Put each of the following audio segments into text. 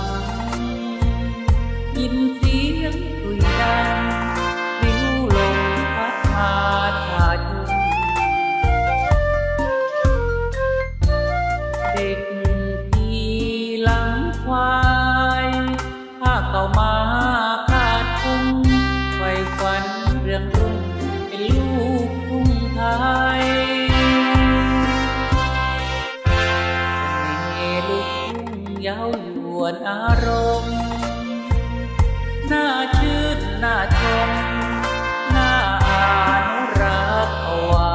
งยินเสียงคุยดังวิวลมพัดพาชายุงเด็กที่หลังควายผ้าเก่ามา วนอารมณ์ น่าชื่นน่าชม น่าอานุรักษ์เอาไว้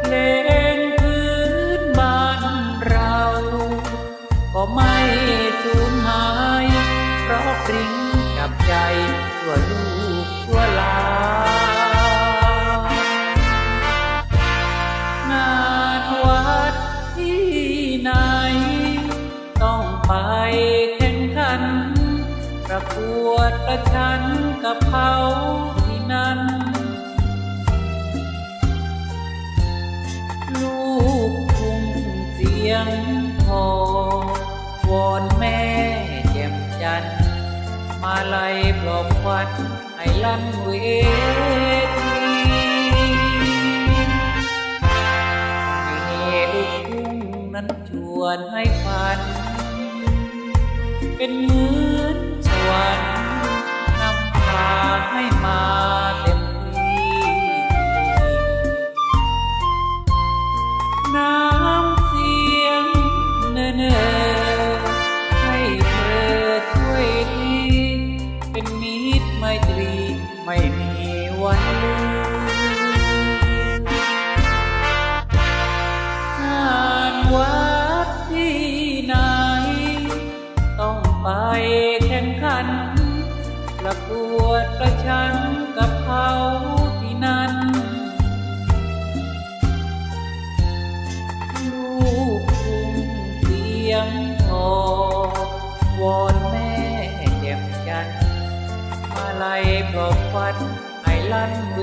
เพลงพื้นบ้านเรา ก็ไม่สูญหาย เพราะปริ้งกับใจชั่วลูกชั่วหลา ไปแข่งขัน ประกวดประชันกับเขาที่นั่นลูกทุ่งเสียงทอวอนแม่แจ่มจัน มาไล่ปลอบควันให้ลั่นเวทีเสน่ห์ลูกทุ่งนั้นชวนให้ฝัน เป็นเหมือนสวรรค์นำพาให้มาเต็มที่น้ำเสียงเนอเนอให้เธอช่วยทีเป็นมิตรไมตรีไม่ ไปแข่งขัน ประกวดประชันกับเขาที่นั่นลูกทุ่งเสียงทอวอนแม่แจ่มจันมาไล่ปลอบควันให้ลั่นเว